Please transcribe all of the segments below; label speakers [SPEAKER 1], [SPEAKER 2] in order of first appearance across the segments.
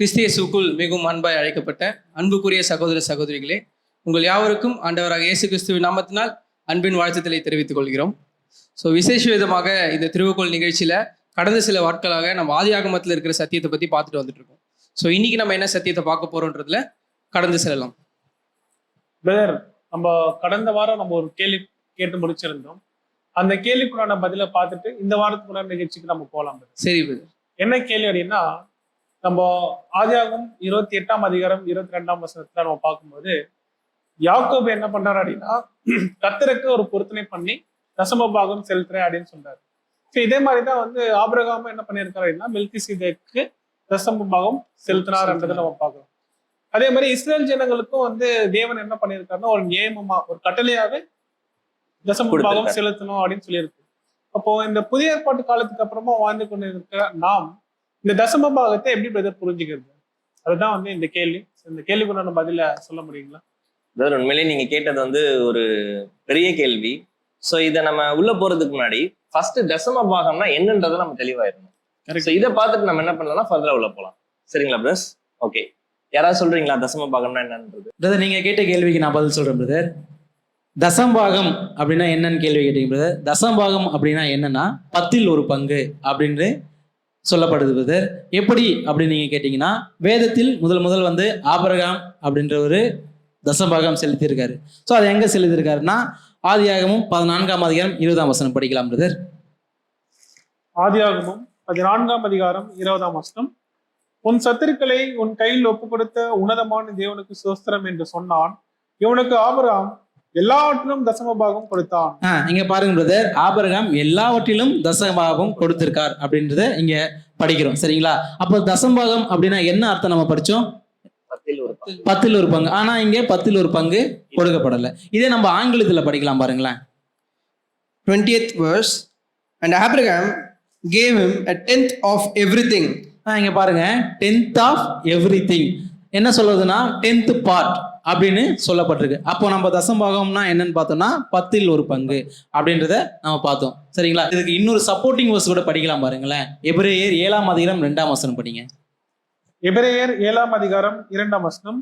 [SPEAKER 1] கிறிஸ்தியசுக்குள் மிகவும் அன்பாய் அழைக்கப்பட்ட அன்புக்குரிய சகோதர சகோதரிகளே உங்கள் யாவருக்கும் ஆண்டவராக இயேசு கிறிஸ்துவின் நாமத்தினால் அன்பின் வாழ்த்துக்களை தெரிவித்துக் கொள்கிறோம் ஸோ விசேஷ விதமாக இந்த திருவுக்கோள் நிகழ்ச்சியில கடந்த சில நாட்களாக நம்ம ஆதியாகமத்தில் இருக்கிற சத்தியத்தை பத்தி பார்த்துட்டு வந்துட்டு இருக்கோம் ஸோ இன்னைக்கு நம்ம என்ன சத்தியத்தை பார்க்க போறோன்றதுல கடந்து செல்லலாம்
[SPEAKER 2] பிரதர் நம்ம கடந்த வாரம் நம்ம ஒரு கேள்வி கேட்டு முடிச்சிருந்தோம் அந்த கேள்விக்குள்ளான பதிலை பார்த்துட்டு இந்த வாரத்துக்குள்ளான நிகழ்ச்சிக்கு நம்ம போகலாம்.
[SPEAKER 1] சரி brother.
[SPEAKER 2] என்ன கேள்வி அப்படின்னா நம்ம ஆதியாகும் இருபத்தி எட்டாம் அதிகாரம் இருபத்தி ரெண்டாம் வசனத்துல நம்ம பார்க்கும்போது யாக்கோபு என்ன பண்றாரு அப்படின்னா கத்தருக்கு ஒரு பொருத்தனை பண்ணி தசம பாகம் செலுத்துறேன் அப்படின்னு சொல்றாரு. இதே மாதிரிதான் வந்து ஆபிரகாமும் என்ன பண்ணியிருக்காரு அப்படின்னா மில்கி சீதைக்கு தசம பாகம் செலுத்தினார்ன்றதை நம்ம பார்க்கலாம் அதே மாதிரி இஸ்ரேல் ஜனங்களுக்கும் வந்து தேவன் என்ன பண்ணியிருக்காருன்னா ஒரு நியமமா ஒரு கட்டளையாவே தசம பாகம். செலுத்தணும் அப்படின்னு சொல்லியிருக்கு. அப்போ இந்த புதிய ஏற்பாட்டு காலத்துக்கு அப்புறமா வாழ்ந்து கொண்டு இருக்கிற நாம் இந்த தசம பாகத்தை எப்படி பிரதர் புரிஞ்சுக்கிறது? அதுதான் வந்து இந்த கேள்வி. இந்த கேள்விக்கு நான் பதில சொல்ல முடியுங்களா?
[SPEAKER 3] பிரதர் உண்மையிலேயே நீங்க கேட்டது வந்து ஒரு பெரிய கேள்வி. சோ இதை நம்ம உள்ள போறதுக்கு முன்னாடி ஃபர்ஸ்ட் தசம பாகம்னா என்னன்றதை நம்ம தெளிவாயிருந்தோம் ஸோ இதை பார்த்துட்டு நம்ம என்ன பண்ணலாம்னா ஃபர்தரா உள்ள போலாம். சரிங்களா பிரதர்ஸ் ஓகே யாராவது சொல்றீங்களா தசம பாகம்னா என்னன்றது?
[SPEAKER 4] பிரதர் நீங்க கேட்ட கேள்விக்கு நான் பதில் சொல்றேன் பிரதர் தசம்பாகம் அப்படின்னா என்னன்னு கேள்வி கேட்டீங்க பிரதர் தசம்பாகம் அப்படின்னா என்னன்னா பத்தில் ஒரு பங்கு அப்படின்னு சொல்லப்படுது எப்படி அப்படின்னு நீங்கள் கேட்டிங்கன்னா வேதத்தில் முதல் முதல் வந்து ஆபரகாம் அப்படின்ற ஒரு தசபாகம் செலுத்தியிருக்காரு. ஸோ அதை எங்கே செலுத்தியிருக்காருன்னா ஆதியாகமும் பதினான்காம் அதிகாரம் இருபதாம் வசனம் படிக்கலாம் பிரதர்
[SPEAKER 2] ஆதியாகமும் பதினான்காம் அதிகாரம் இருபதாம் வசனம். உன் சத்துருக்களை உன் கையில் ஒப்பு கொடுத்த உன்னதமான தேவனுக்கு சோஸ்திரம் என்று சொன்னான். இவனுக்கு ஆபரகாம் எல்லாவற்றிலும் தசம பாகம் கொடுத்தான்.
[SPEAKER 4] ஆ இங்க பாருங்க பிரதர் ஆபரகாம் எல்லாவற்றிலும் தசம்பாகம் கொடுத்திருக்கார் அப்படின்றத இங்க படிக்கிறோம். சரிங்களா? அப்போ தசம்பாகம் அப்படின்னா என்ன அர்த்தம் நம்ம படிச்சோம்?
[SPEAKER 3] பத்தில் ஒரு பங்கு.
[SPEAKER 4] பத்தில் ஒரு பங்கு. ஆனா இங்க பத்தில் ஒரு பங்கு கொடுக்கப்படல. இதே நம்ம ஆங்கிலத்துல படிக்கலாம் பாருங்களேன்.
[SPEAKER 1] 20th verse. And Abraham gave him a tenth of everything.
[SPEAKER 4] ஆ, இங்க பாருங்க. டென்த் ஆஃப் எவ்ரி என்ன சொல்றதுன்னா டென்த் பார்ட் அப்படின்னு சொல்லப்பட்டிருக்கு. அப்போ நம்ம தசம்பாகம்னா என்னன்னு பார்த்தோம்னா பத்தில் ஒரு பங்கு அப்படின்றத நம்ம பார்த்தோம். சரிங்களா? இதுக்கு இன்னொரு சப்போர்ட்டிங் வர்ஸ் கூட படிக்கலாம் பாருங்களேன். எபிரேயர் ஏழாம் அதிகாரம் ரெண்டாம் வசனம் படிங்க.
[SPEAKER 2] எபிரேயர் ஏழாம் அதிகாரம் இரண்டாம் வசனம்.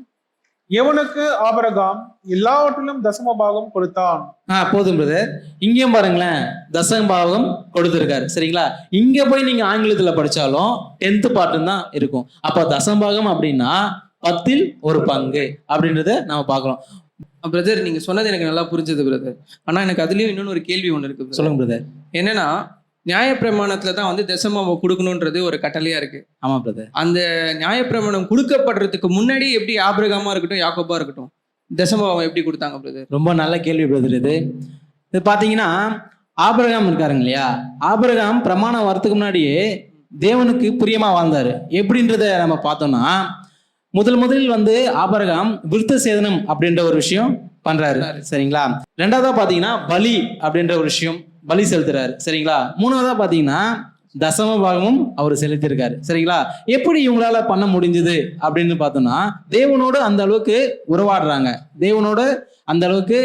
[SPEAKER 2] எவனுக்கு ஆபரகாம் எல்லாவற்றிலும் தசம பாகம் கொடுத்தான்?
[SPEAKER 4] ஆ போதும் பிரதர் இங்கேயும் பாருங்களேன். தசம்பாகம் கொடுத்துருக்காரு. சரிங்களா? இங்க போய் நீங்க ஆங்கிலத்துல படிச்சாலும் டென்த் பார்ட்டு தான் இருக்கும். அப்ப தசம்பாகம் அப்படின்னா பத்தில் ஒரு பங்கு அப்படின்றத நம்ம பார்க்கலாம்
[SPEAKER 1] பிரதர் நீங்க சொன்னது எனக்கு நல்லா புரிஞ்சது பிரதர் ஆனா எனக்கு அதுலயும் இன்னொன்னு ஒரு கேள்வி ஒன்று இருக்கு.
[SPEAKER 4] சொல்லுங்க பிரதர்
[SPEAKER 1] என்னன்னா நியாயப்பிரமாணத்துல தான் வந்து தசமம் கொடுக்கணுன்றது ஒரு கட்டளையா இருக்கு.
[SPEAKER 4] ஆமா பிரதர்
[SPEAKER 1] அந்த நியாயப்பிரமாணம் கொடுக்கப்படுறதுக்கு முன்னாடி எப்படி ஆபிரகாமா இருக்கட்டும் யாக்கோபா இருக்கட்டும் தசமபாவம் எப்படி கொடுத்தாங்க பிரதர்
[SPEAKER 4] ரொம்ப நல்ல கேள்வி பிரதர் இது. இது பாத்தீங்கன்னா ஆபிரகாம் இருக்காருங்க இல்லையா? ஆபிரகாம் பிரமாணம் வரதுக்கு முன்னாடியே தேவனுக்கு பிரியமா வாழ்ந்தாரு. எப்படின்றத நம்ம பார்த்தோம்னா முதல் முதலில் வந்து ஆபிரகாம் விருத்த சேதனம் அப்படின்ற ஒரு விஷயம் பண்றாரு. சரிங்களா? ரெண்டாவதா பாத்தீங்கன்னா பலி அப்படின்ற ஒரு விஷயம் பலி செலுத்துறாரு. சரிங்களா? மூணாவதா பாத்தீங்கன்னா தசம பாகமும் அவர் செலுத்தியிருக்காரு. சரிங்களா? எப்படி இவங்களால பண்ண முடிஞ்சது அப்படின்னு பார்த்தோம்னா தேவனோடு அந்த அளவுக்கு உறவாடுறாங்க. தேவனோட அந்த அளவுக்கு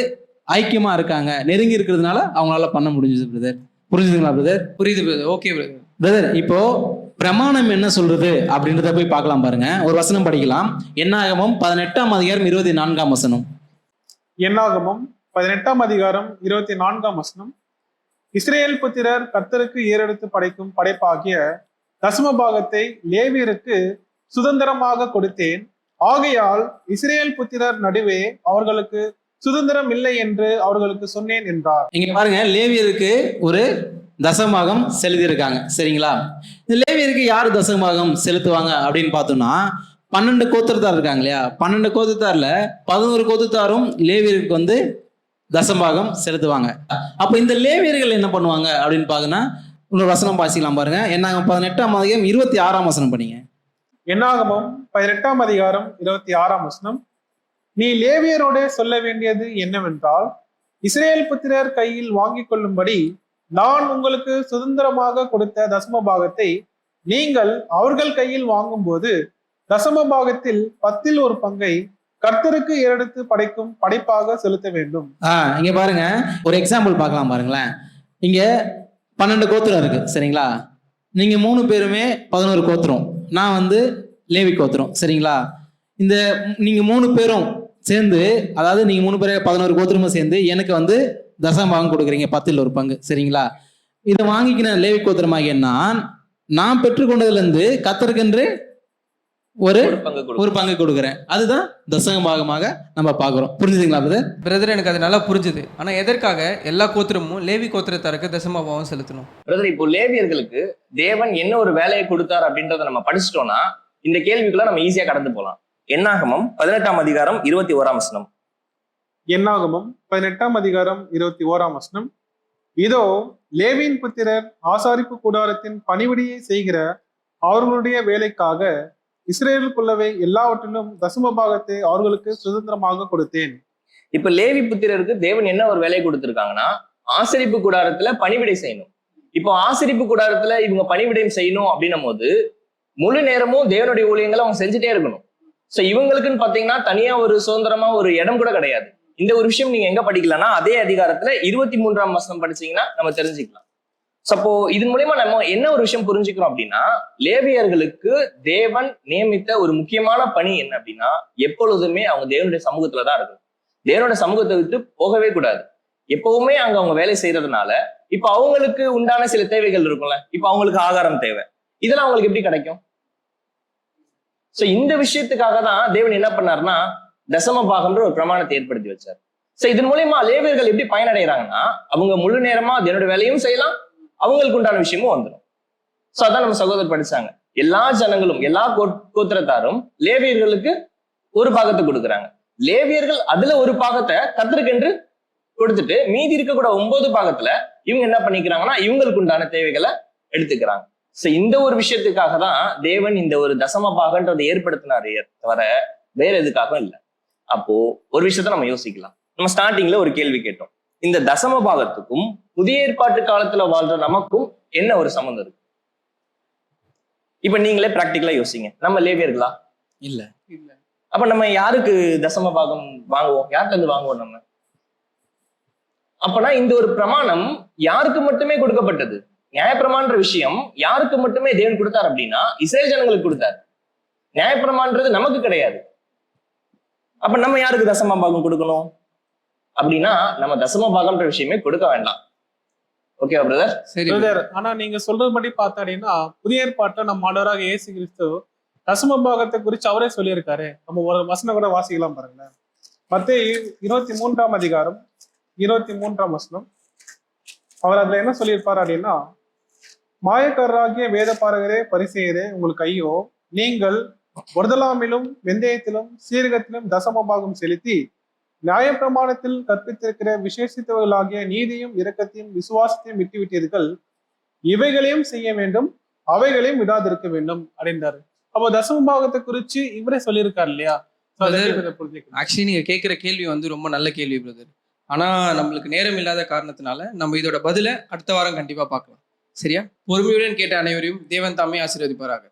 [SPEAKER 4] ஐக்கியமா இருக்காங்க. நெருங்கி இருக்கிறதுனால அவங்களால பண்ண முடிஞ்சது பிரதர் புரிஞ்சுதுங்களா பிரதர்
[SPEAKER 1] புரியுது பிரதர் ஓகே பிரதர்
[SPEAKER 4] பிரதர் இப்போ பிரமாணம் என்ன சொல்றது அப்படின்றத போய் பார்க்கலாம் பாருங்க. ஒரு வசனம் படிக்கலாம். என்னாகமும் பதினெட்டாம் அதிகாரம் இருபத்தி நான்காம் வசனம்.
[SPEAKER 2] என்னாகமும் பதினெட்டாம் அதிகாரம் இருபத்தி நான்காம் வசனம். இஸ்ரேல் புத்திரர் கர்த்தருக்கு ஏறெடுத்து படைக்கும் படைப்பாகிய தசம பாகத்தை லேவியருக்கு சுதந்திரமாக கொடுத்தேன். ஆகையால் இஸ்ரேல் புத்திரர் நடுவே அவர்களுக்கு சுதந்திரம் இல்லை என்று அவர்களுக்கு சொன்னேன் என்றார்.
[SPEAKER 4] இங்க பாருங்க லேவியருக்கு ஒரு தசமாகம் செலுத்தியிருக்காங்க. சரிங்களா? இந்த லேவியருக்கு யார் தசமாகம் செலுத்துவாங்க அப்படின்னு பார்த்தோம்னா பன்னெண்டு கோத்திரத்தார் இருக்காங்க இல்லையா? பன்னெண்டு கோத்திரத்தாரில் பதினோரு கோத்திரத்தாரும் லேவியருக்கு வந்து தசமாகம் செலுத்துவாங்க. அப்போ இந்த லேவியர்கள் என்ன பண்ணுவாங்க அப்படின்னு பாக்கன்னா இன்னொரு வசனம் பாசிக்கலாம் பாருங்க. என்ன பதினெட்டாம் அதிகம் இருபத்தி ஆறாம் வசனம் பண்ணீங்க
[SPEAKER 2] என்னாகமும் பதினெட்டாம் அதிகாரம் இருபத்தி ஆறாம் வசனம். நீ லேவியரோட சொல்ல வேண்டியது என்னவென்றால் இஸ்ரேல் புத்திரர் கையில் வாங்கிக் கொள்ளும்படி நான் உங்களுக்கு சுதந்திரமாக கொடுத்த தசம பாகத்தை நீங்கள் அவர்கள் கையில் வாங்கும்போது தசம பாகத்தில் பத்தில் ஒரு பங்கை கர்த்தருக்கு ஏறெடுத்து படைக்கும் படைப்பாக செலுத்த வேண்டும்.
[SPEAKER 4] ஆ இங்க பாருங்க. ஒரு எக்ஸாம்பிள் பார்க்கலாம் பாருங்களேன். இங்க பன்னெண்டு கோத்திரம் இருக்கு சரிங்களா? நீங்க மூணு பேருமே பதினோரு கோத்திரம். நான் வந்து லேவி கோத்திரம் சரிங்களா? இந்த நீங்க மூணு பேரும் சேர்ந்து அதாவது நீங்க மூணு பேரும் பதினோரு கோத்திரமும் சேர்ந்து எனக்கு வந்து தசம் பாகம் கொடுக்குறீங்க பத்தில் ஒரு பங்கு. சரிங்களா? இதை வாங்கிக்கின லேவி கோத்திரமாகிய நான் நான் பெற்றுக்கொண்டதுல இருந்து கத்தருக்கென்று ஒரு
[SPEAKER 3] ஒரு பங்கு கொடுக்கும்
[SPEAKER 4] ஒரு பங்கு கொடுக்குறேன். அதுதான் தசம பாகமாக நம்ம பார்க்குறோம். புரிஞ்சுதுங்களா பிரதர்
[SPEAKER 1] பிரதர் எனக்கு அது நல்லா புரிஞ்சுது. ஆனால் எதற்காக எல்லா கோத்திரமும் லேவி கோத்திரத்தாருக்கு தசமபாவம் செலுத்தணும்?
[SPEAKER 3] பிரதர் இப்போ லேவியர்களுக்கு தேவன் என்ன ஒரு வேலையை கொடுத்தார் அப்படின்றத நம்ம படிச்சிட்டோம்னா இந்த கேள்விக்குள்ள நம்ம ஈஸியா கடந்து போலாம் என்னாகமம்? பதினெட்டாம் அதிகாரம் இருபத்தி ஓராம் வசனம்.
[SPEAKER 2] என்னாகமம்? பதினெட்டாம் அதிகாரம் இருபத்தி ஓராம் வசனம். இதோ லேவியின் புத்திரர் ஆசாரிப்பு கூடாரத்தின் பணிவிடையை செய்கிற அவர்களுடைய வேலைக்காக இஸ்ரேலுக்குள்ளவே எல்லாவற்றிலும் தசம பாகத்தை அவர்களுக்கு சுதந்திரமாக கொடுத்தேன்.
[SPEAKER 3] இப்ப லேவி புத்திரருக்கு தேவன் என்ன ஒரு வேலையை கொடுத்திருக்காங்கன்னா ஆசரிப்பு கூடாரத்துல பணிவிடை செய்யணும். இப்போ ஆசரிப்பு கூடாரத்துல இவங்க பணிவிடையும் செய்யணும் அப்படின்னும் போது முழு நேரமும் தேவனுடைய ஊழியங்களை அவங்க செஞ்சுட்டே இருக்கணும். சோ இவங்களுக்குன்னு பாத்தீங்கன்னா தனியா ஒரு சுதந்திரமா ஒரு இடம் கூட கிடையாது. இந்த ஒரு விஷயம் நீங்க எங்க படிக்கலாம்னா அதே அதிகாரத்துல இருபத்தி மூன்றாம் வசனம் படிச்சீங்கன்னா நம்ம தெரிஞ்சுக்கலாம். சப்போ இதன் மூலயமா நம்ம என்ன ஒரு விஷயம் புரிஞ்சுக்கிறோம் அப்படின்னா லேவியர்களுக்கு தேவன் நியமித்த ஒரு முக்கியமான பணி என்ன அப்படின்னா எப்பொழுதுமே அவங்க தேவனுடைய சமூகத்துல தான் இருக்கணும். தேவனுடைய சமூகத்தை விட்டு போகவே கூடாது. எப்பவுமே அங்க அவங்க வேலை செய்யறதுனால இப்ப அவங்களுக்கு உண்டான சில தேவைகள் இருக்கும்ல இப்ப அவங்களுக்கு ஆகாரம் தேவை. இதெல்லாம் அவங்களுக்கு எப்படி கிடைக்கும்? சோ இந்த விஷயத்துக்காக தான் தேவன் என்ன பண்ணாருன்னா தசம பாகம்ன்ற ஒரு பிரமாணத்தை ஏற்படுத்தி வச்சார். சோ இதன் மூலியமா லேவியர்கள் எப்படி பயனடைகிறாங்கன்னா அவங்க முழு நேரமா தேவனோட வேலையும் செய்யலாம் அவங்களுக்கு உண்டான விஷயமும் வந்துடும். சோ அதான் நம்ம சகோதரர் படிச்சாங்க. எல்லா ஜனங்களும் எல்லா கோத்திரத்தாரும் லேவியர்களுக்கு ஒரு பாகத்தை கொடுக்குறாங்க. லேவியர்கள் அதுல ஒரு பாகத்தை கத்திருக்கென்று கொடுத்துட்டு மீதி இருக்கக்கூட ஒன்பது பாகத்துல இவங்க என்ன பண்ணிக்கிறாங்கன்னா இவங்களுக்கு உண்டான தேவைகளை எடுத்துக்கிறாங்க. சோ இந்த ஒரு விஷயத்துக்காக தான் தேவன் இந்த ஒரு தசம பாகன்றதை ஏற்படுத்தினாரு தவிர வேற எதுக்காகவும் இல்லை. அப்போ ஒரு விஷயத்த நம்ம யோசிக்கலாம். நம்ம ஸ்டார்டிங்ல ஒரு கேள்வி கேட்டோம். இந்த தசம பாகத்துக்கும் புதிய ஏற்பாட்டு காலத்துல வாழ்ற நமக்கும் என்ன ஒரு சம்மந்தம் இருக்கு? இப்ப நீங்களே பிராக்டிக்கலா யோசிங்க. நம்ம லேவியர்களா?
[SPEAKER 4] இல்ல.
[SPEAKER 1] இல்ல.
[SPEAKER 3] அப்ப நம்ம யாருக்கு தசம பாகம் வாங்குவோம்? யார்கிட்ட இருந்து வாங்குவோம் நம்ம? அப்பனா இந்த ஒரு பிரமாணம் யாருக்கு மட்டுமே கொடுக்கப்பட்டது? நியாயப்பிரமான்ற விஷயம் யாருக்கு மட்டுமே தேவன் கொடுத்தார் அப்படின்னா இஸ்ரேல் ஜனங்களுக்கு கொடுத்தார். நியாயப்பிரமான்றது நமக்கு கிடையாது. அப்ப நம்ம யாருக்கு தசம பாகம் கொடுக்கணும்? அப்படின்னா நம்ம தசம பாகம்ன்ற விஷயமே கொடுக்க வேண்டாம். ஓகேவா பிரதர்
[SPEAKER 1] சரி
[SPEAKER 2] பிரதர் ஆனா நீங்க சொல்றதுபடி பார்த்தாடினா புதிய ஏற்பாட்டுல நம்ம ஆண்டவராக இயேசு கிறிஸ்து தசம பாகத்தை குறித்து அவரே சொல்லியிருக்காரு. நம்ம ஒரு வசனம் கூட வாசிக்கலாம் பாருங்களேன். மத்தேயு இருபத்தி மூன்றாம் அதிகாரம் இருபத்தி மூன்றாம் வசனம். அவர் அதுல என்ன சொல்லியிருப்பார் அப்படின்னா மாயக்காரராகிய வேத பாரகரே பரிசெயரே உங்களுக்கு ஐயோ நீங்கள் ஒருதலாமிலும் வெந்தயத்திலும் சீரகத்திலும் தசம பாகம் செலுத்தி நியாயப்பிரமாணத்தில் கற்பித்திருக்கிற விசேஷித்தவர்களாகிய நீதியும் இரக்கத்தையும் விசுவாசத்தையும் விட்டுவிட்டீர்கள். இவைகளையும் செய்ய வேண்டும். அவைகளையும் விடாதிருக்க வேண்டும் அப்படின்றாரு. அப்போ தசம பாகத்தை குறிச்சு இவரே சொல்லியிருக்காரு இல்லையா?
[SPEAKER 1] ஆக்சுவலி நீங்கள் கேட்குற கேள்வி வந்து ரொம்ப நல்ல கேள்வி பிரதர் ஆனால் நம்மளுக்கு நேரம் இல்லாத காரணத்தினால நம்ம இதோட பதிலை அடுத்த வாரம் கண்டிப்பாக பார்க்கலாம். சரியா? பொறுமையுடன் கேட்ட அனைவரையும் தேவன் தாமே ஆசீர்வதிப்பாராக.